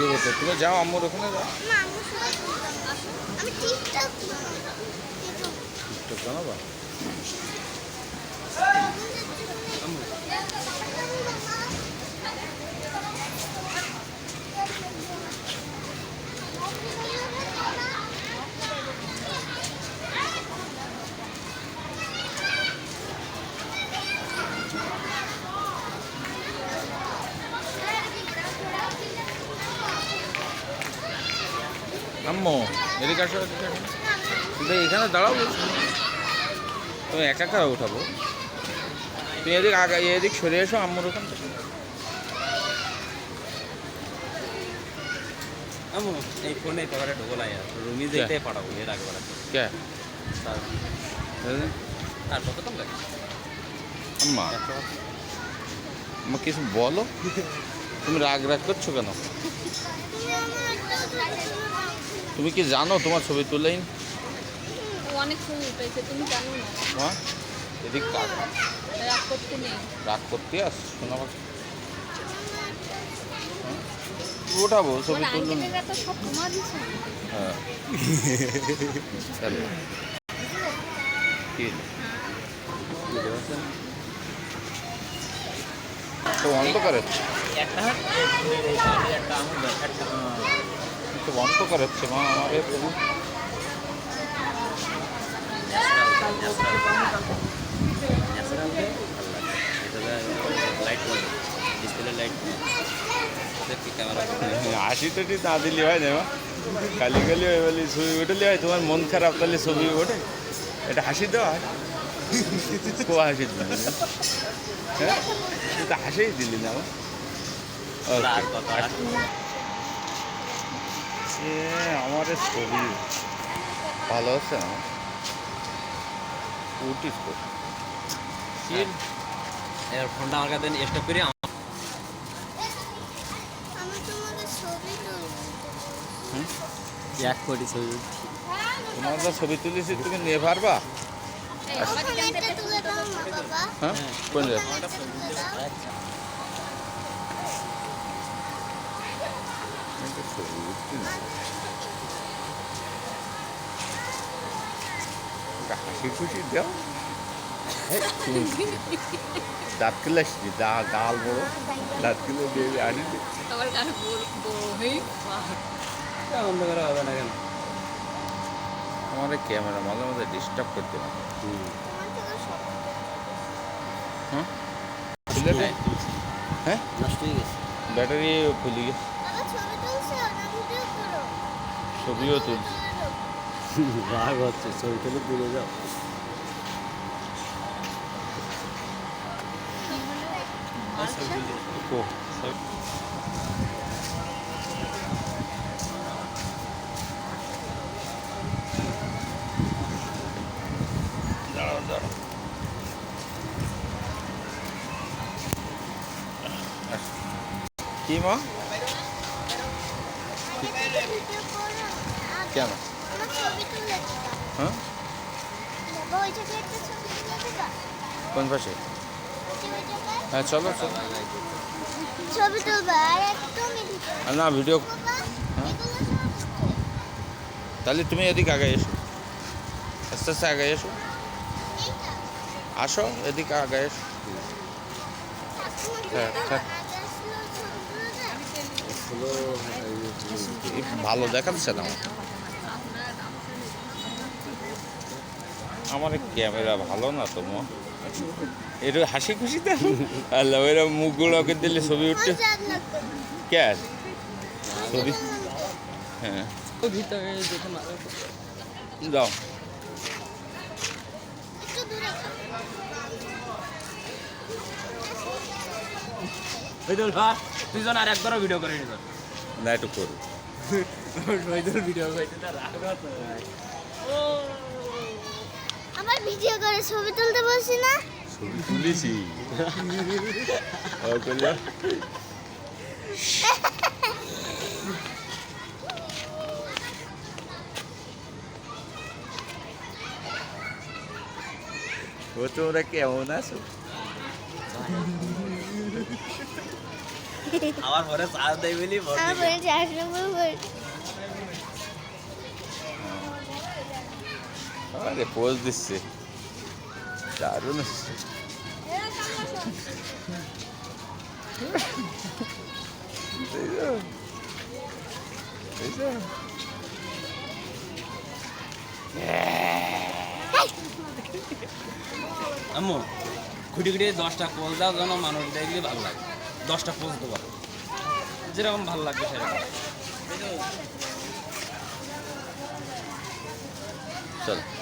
তো তুমি যাও আম্মুর ওখানে যাও। টিকটক বানাবা। আম্মু এদিকে আসো এদিকে আসো। এখানে দাঁড়াও তুমি একা একা উঠাবো। তুমি এদিক আগা এদিক সরে এসো আম্মুর ওখান থেকে। আমু এই ফোনে কভারে ঢোকলাই আর রুমি যেতে পাঠাবো এর আগে কে? আর কত লাগে? আম্মা। আম্মা কিছু বলো? তুমি রাগ রাগ করছ কেন? তুমি কি জানো তোমার ছবি তুলেই ও অনেক ছবি উঠেছে তুমি জানো না? হ্যাঁ এদিক রাগ করতে নেই রাগ করতে আস শোনা হ্যাঁ? ওঠাবো ছবি তুলুন হ্যাঁ। তো অন্ধকার? একটা একটা একটা তো অন্ধকার হচ্ছে মা আমার এ প্রভু। লাইট ডিসপ্লে লাইট হাসি টাটি না দিলে হয় না খালি খালি হয় বলি ছবি উঠলে হয় তোমার মন খারাপ তাহলে ছবি ওঠে। এটা হাসি দেওয়া হয়। কো হাসি দিলি না? হ্যাঁ? তো হাসিই দিলি না আমার এ আমার ছবি ভালো আছে এর ফোনটা আমার কাছে করি এক কোটি ছবি। তোমার যা ছবি তুলেছি তুমি নিয়ে পারবা? এই, আমার আমাকে জানতে একটা তুলে দাও না বাবা। হ্যাঁ কোন জায়গায়? আমার একটা তুলে দাও আমি তো ছবি উঠছি না। একটা হাসি খুশি দাও দাঁত কিলে দা গাল বড় দাঁত কিলে দিয়ে আনি দে। সবার কাছে বড় বড় হয়ে বন্ধ করা হবে না কেন আমার ক্যামেরা মাঝে মাঝে ডিস্টার্ব করতে পারে। সব হ্যাঁ? হ্যাঁ? নষ্ট হয়ে গেছে ব্যাটারি খুলে গেছে বাবা ছবি তুলছো না ভিডিও করো ছবিও তুলছি তুলে দাও। রাগ হচ্ছে ছবি তুলে তুলে যাও ও দাঁড়াও দাঁড়াও আস। কি মা ভিডিও করো আর কেন? হ্যাঁ? কোন পাশে? হ্যাঁ চলো চলো। ছবি তুলবা আর একদমই না ভিডিও হ্যাঁ? তাহলে তুমি এদিকে আগে এসো। আস্তে আস্তে আগে এসো। আসো এদিকে আগে এসো। হ্যাঁ, হ্যাঁ। ভালো দেখাচ্ছে না। আমার। ক্যামেরা ভালো না তোমার মা। এটা হাসি খুশি দেন আল্লাহ ওইরা মুখগুলো ওকে দিলে ছবি উঠতে ক্যার ছবি? হ্যাঁ। যাও ভাই দুজন আর একবারও ভিডিও করে নিত না একটু করু ভিডিও করতে তার রাগ আমার ভিডিও করে ছবি তুলতে বলছি না? ছবি তুলেছি। ও করলে? ও তোমরা কেমন আছো? আমার পরে চার্জ দেয় বলি আমার নম্বর আরে পোজ দিচ্ছে দারুণ। দেখছ? দেখছ? আম্মু খুঁটি খুঁটি দশটা পোজ দাও যেন মানুষ দেখলে ভালো লাগে দশটা পোজ দেবো। যেরকম ভালো লাগবে সেরকম। চলো।